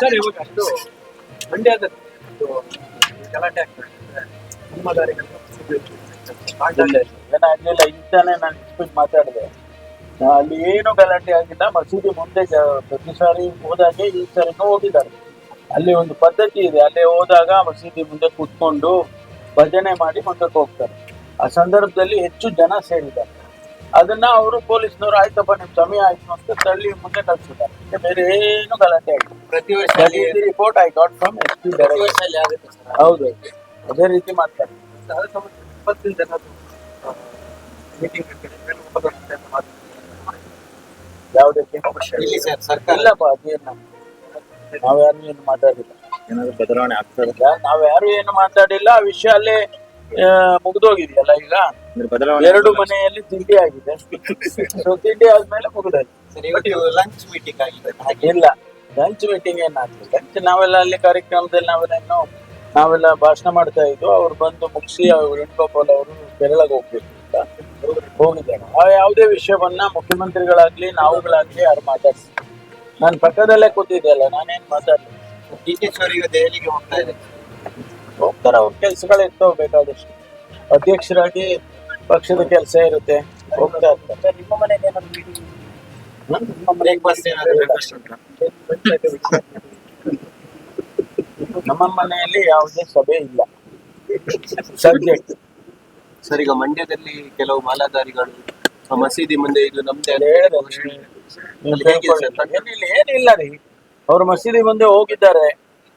Sir ಇವಾಗ ಅಷ್ಟು ಮಂಡ್ಯದ ಗಲಾಟೆ ಆಗ್ತದೆ. ಇಂತಾನೆ ನಾನು ಎಕ್ಸ್ಪೆಕ್ಟ್ ಮಾತಾಡಿದೆ. ಅಲ್ಲಿ ಏನು ಗಲಾಟೆ ಆಗಿಲ್ಲ, ಮಸೀದಿ ಮುಂದೆ ಪ್ರತಿ ಸಾರಿ ಹೋದಾಗೆ ಈ ಸರಿನೂ ಹೋಗಿದ್ದಾರೆ. ಅಲ್ಲಿ ಒಂದು ಪದ್ಧತಿ ಇದೆ, ಅಲ್ಲಿ ಹೋದಾಗ ಮಸೀದಿ ಮುಂದೆ ಕೂತ್ಕೊಂಡು ಭಜನೆ ಮಾಡಿ ಮುಂದಕ್ಕೆ ಹೋಗ್ತಾರೆ. ಆ ಸಂದರ್ಭದಲ್ಲಿ ಹೆಚ್ಚು ಜನ ಸೇರಿದ್ದಾರೆ. ಅದನ್ನ ಅವರು ಪೊಲೀಸ್ನವರು ಆಯ್ತಪ್ಪ ನಿಮ್ ಸಮಯ ಆಯ್ತು ಅಂತ ತಳ್ಳಿ ಮುಂದೆ ಕಳ್ಸಿದ್ದಾರೆ. ಮತ್ತೆ ಬೇರೆ ಏನು ಗಲಾಟೆ ಆಯ್ತು ಪ್ರತಿ ವರ್ಷ report I got from S P ಹೌದು. ಅದೇ ರೀತಿ ಮಾಡ್ತಾರೆ ಯಾವುದೇ ಇಲ್ಲಪ್ಪ ಅದೇನು. ನಾವ್ಯಾರು ಏನು ಮಾತಾಡಿಲ್ಲ. ಏನಾದ್ರು ಬದಲಾವಣೆ ಆಗ್ತದೆ ಈಗ ನಾವ್ಯಾರು ಏನು ಮಾತಾಡಿಲ್ಲ. ಆ ವಿಷಯ ಅಲ್ಲೇ ಮುಗ್ದೋಗಿದೆಯಲ್ಲ ಈಗ? ಎರಡು ಮನೆಯಲ್ಲಿ ತಿಂಡಿ ಆಗಿದೆ. ಸೊ ತಿಂಡಿ ಆದ್ಮೇಲೆ ಮುಗಿದಾಯ್ತು. ಸರ್ ಲಂಚ್ ಮೀಟಿಂಗ್ ಆಗಿದೆ. ಹಾಗೆ ಇಲ್ಲ ಲಂಚ್ ಮೀಟಿಂಗ್ ಏನಾಗ್ತದೆ ಲಂಚ್ ನಾವೆಲ್ಲ ಅಲ್ಲಿ ಕಾರ್ಯಕ್ರಮದಲ್ಲಿ ನಾವೆಲ್ಲ ನಾವೆಲ್ಲ ಭಾಷಣ ಮಾಡ್ತಾ ಇದ್ವು. ಅವ್ರು ಬಂದು ಮುಗಿಸಿ ಅವ್ರು ವೇಣುಗೋಪಾಲ್ ಅವರು ಕೇರಳಗೆ ಹೋಗ್ಬೇಕು ಅಂತ ಹೋಗಿದ್ದಾರೆ. ಆ ಯಾವುದೇ ವಿಷಯವನ್ನ ಮುಖ್ಯಮಂತ್ರಿಗಳಾಗ್ಲಿ ನಾವುಗಳಾಗ್ಲಿ ಯಾರು ಮಾತಾಡ್ಸಿ ನಾನು ಪಕ್ಕದಲ್ಲೇ ಕೂತಿದ್ದೆ ಅಲ್ಲ ನಾನೇನ್ ಮಾತಾಡ್ಲಿ ಡಿ ಕೆ ದೆಹಲಿಗೆ ಹೋಗ್ತಾ ಇದೆ ಹೋಗ್ತಾರೆ ಅವ್ರ ಕೆಲ್ಸಗಳು ಇರ್ತವೆ ಬೇಕಾದಷ್ಟು. ಅಧ್ಯಕ್ಷರಾಗಿ ಪಕ್ಷದ ಕೆಲಸ ಇರುತ್ತೆ. ಹೋಗ್ತಾ ಇರ್ತಾರೆ. ನಿಮ್ಮ ಮನೆಗೆ ಏನಾದ್ರು ಮೀಟಿಂಗ್ ಬ್ರೇಕ್ಫಾಸ್ಟ್ ಏನಾದ್ರು ವ್ಯವಸ್ಥೆ ನಮ್ಮ ಮನೆಯಲ್ಲಿ ಯಾವುದೇ ಸಭೆ ಇಲ್ಲ. ಸಬ್ಜೆಕ್ಟ್ ಸರ್ ಈಗ ಮಂಡ್ಯದಲ್ಲಿ ಕೆಲವು ಮಾಲಾಧಾರಿಗಳು ಆ ಮಸೀದಿ ಮುಂದೆ ಇದು ನಮ್ದೇ ಏನಿಲ್ಲ ರೀ. ಅವ್ರ ಮಸೀದಿ ಮುಂದೆ ಹೋಗಿದ್ದಾರೆ.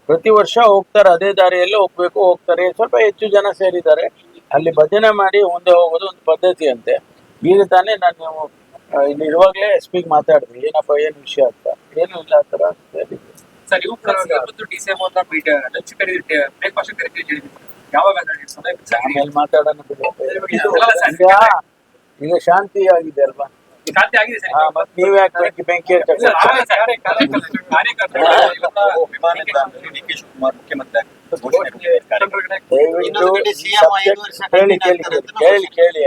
ಪ್ರತಿ ವರ್ಷ ಹೋಗ್ತಾರೆ ಅದೇ ದಾರಿಯಲ್ಲಿ ಹೋಗ್ಬೇಕು ಹೋಗ್ತಾರೆ. ಸ್ವಲ್ಪ ಹೆಚ್ಚು ಜನ ಸೇರಿದ್ದಾರೆ. ಅಲ್ಲಿ ಭಜನೆ ಮಾಡಿ ಮುಂದೆ ಹೋಗೋದು ಒಂದು ಪದ್ಧತಿ ಅಂತೆ ಈಗ ತಾನೇ ನಾನು ನೀವು ಇಲ್ಲಿ ಇರುವಾಗಲೇ ಎಸ್ ಪಿಗೆ ಮಾತಾಡಿದ್ವಿ ಏನಪ್ಪ ಏನು ವಿಷಯ ಅಂತ. ಏನು ಇಲ್ಲ ಆ ಥರ ಹೇಳಿ. ಸರ್ ಇವು ಇವತ್ತು ಡಿ ಸಿ ಎಂ ಅವ್ರನ್ನ ಮೀಟ್ ಲಂಚ್ ಕರೀತಿ ಬ್ರೇಕ್ಫಾಸ್ಟ್ ಕರೀತಿ ಅಂತ ಯಾವಾಗ? ಆಮೇಲೆ ಮಾತಾಡೋಣ ಈಗ ಶಾಂತಿ ಆಗಿದೆ ಅಲ್ವಾ? ಖಾತೆ ಆಗಿದೆ ಸರ್. ಹಾ ನೀವ್ ಯಾಕೆ ಬೆಂಕಿ ಕೇಳಿ ಕೇಳಿ ಕೇಳಿ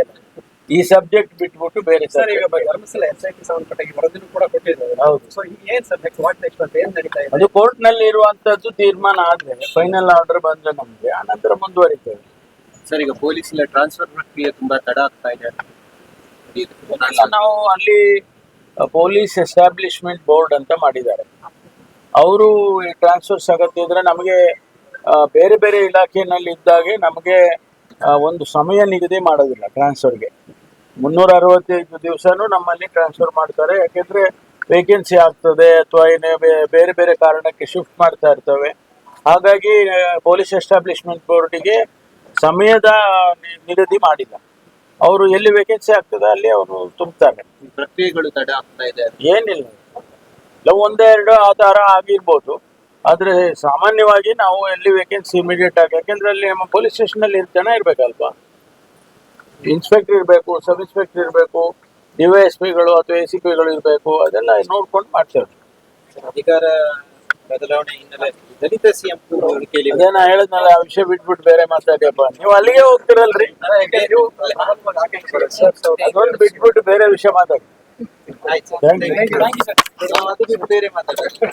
ಈ ಸಬ್ಜೆಕ್ಟ್ ಬಿಟ್ಬಿಟ್ಟು ಬೇರೆ ಸರ್ ಈಗ. ಧರ್ಮಸ್ಥಳ ಎಸ್ ಐ ಟಿ ಸಂಬಂಧಪಟ್ಟ ವರದಿನೂ ಕೂಡ ಕೊಟ್ಟಿದ್ದಾರೆ. ಹೌದು. ಸೊ ಏನ್ ಸರ್ ನೆಕ್ಸ್ಟ್ ವಾಟ್ ನೆಕ್ಸ್ಟ್ ಅಂತ ಏನ್ ನಡೀತಾ ಇದೆ? ಅದು ಕೋರ್ಟ್ನಲ್ಲಿ ಇರುವಂತದ್ದು ತೀರ್ಮಾನ ಆದ್ರೆ ಫೈನಲ್ ಆರ್ಡರ್ ಬಂದ್ರೆ ನಮ್ಗೆ ಆನಂತರ ಮುಂದುವರಿತೇವೆ ಸರ್ ಈಗ ಪೊಲೀಸ್ ಟ್ರಾನ್ಸ್ಫರ್ ಪ್ರಕ್ರಿಯೆ ತುಂಬಾ ತಡ ಆಗ್ತಾ ಇದೆ. ನಾವು ಅಲ್ಲಿ ಪೊಲೀಸ್ ಎಸ್ಟಾಬ್ಲಿಷ್ಮೆಂಟ್ ಬೋರ್ಡ್ ಅಂತ ಮಾಡಿದ್ದಾರೆ. ಅವರು ಟ್ರಾನ್ಸ್ಫರ್ಸ್ ಅಗತ್ಯ ಇದ್ರೆ ನಮಗೆ ಬೇರೆ ಬೇರೆ ಇಲಾಖೆಯಲ್ಲಿ ಇದ್ದಾಗೆ ನಮಗೆ ಒಂದು ಸಮಯ ನಿಗದಿ ಮಾಡೋದಿಲ್ಲ ಟ್ರಾನ್ಸ್ಫರ್ಗೆ ಮುನ್ನೂರ ಅರವತ್ತೈದು ದಿವಸನೂ ನಮ್ಮಲ್ಲಿ ಟ್ರಾನ್ಸ್ಫರ್ ಮಾಡ್ತಾರೆ. ಯಾಕೆಂದ್ರೆ ವೇಕೆನ್ಸಿ ಆಗ್ತದೆ ಅಥವಾ ಏನೇ ಬೇರೆ ಬೇರೆ ಕಾರಣಕ್ಕೆ ಶಿಫ್ಟ್ ಮಾಡ್ತಾ ಇರ್ತವೆ. ಹಾಗಾಗಿ ಪೊಲೀಸ್ ಎಸ್ಟಾಬ್ಲಿಷ್ಮೆಂಟ್ ಬೋರ್ಡಿಗೆ ಸಮಯದ ನಿಗದಿ ಮಾಡಿಲ್ಲ. ಅವರು ಎಲ್ಲಿ ವೇಕೆನ್ಸಿ ಆಗ್ತದೆ ಅಲ್ಲಿ ಅವರು ತುಂಬ್ತಾರೆ. ಪ್ರಕ್ರಿಯೆಗಳು ತಡ ಆಗ್ತಾ ಇದೆ. ಏನಿಲ್ಲ. ಇಲ್ಲ ಒಂದೆರಡು ಆಧಾರ ಆಗಿರ್ಬೋದು. ಆದ್ರೆ ಸಾಮಾನ್ಯವಾಗಿ ನಾವು ಎಲ್ಲಿ ವೇಕೆನ್ಸಿ ಇಮಿಡಿಯೇಟ್ ಆಗಿ ಯಾಕೆಂದ್ರೆ ಅಲ್ಲಿ ನಮ್ಮ ಪೊಲೀಸ್ ಸ್ಟೇಷನ್ ಅಲ್ಲಿ ಜನ ಇರ್ಬೇಕಲ್ವಾ? ಇನ್ಸ್ಪೆಕ್ಟರ್ ಇರಬೇಕು ಸಬ್ ಇನ್ಸ್ಪೆಕ್ಟರ್ ಇರಬೇಕು ಡಿವೈಎಸ್ಪಿಗಳು ಅಥವಾ ಎ ಸಿ ಪಿಗಳು ಇರಬೇಕು ಅದೆಲ್ಲ ನೋಡ್ಕೊಂಡು ಮಾಡ್ತೇವೆ ಅಧಿಕಾರ ಬದಲಾವಣೆ ಹಿನ್ನೆಲೆ ದಲಿತ ಸಿಎಂ ಕೇಳಿ ಅದೇ ನಾ ಹೇಳಿದ್ನಲ್ಲ ಆ ವಿಷಯ ಬಿಟ್ಬಿಟ್ಟು ಬೇರೆ ಮಾತಾಡಿಯಪ್ಪ ನೀವು ಅಲ್ಲಿಗೆ ಹೋಗ್ತಿರಲ್ರಿ ಅದೊಂದು ಬಿಟ್ಬಿಟ್ಟು ಬೇರೆ ವಿಷಯ ಮಾತಾಡಿ ಆಯ್ತು ಥ್ಯಾಂಕ್ ಯು ಸರ್ ಅದು ಬಿಟ್ಟು ಬೇರೆ ಮಾತಾಡೋಣ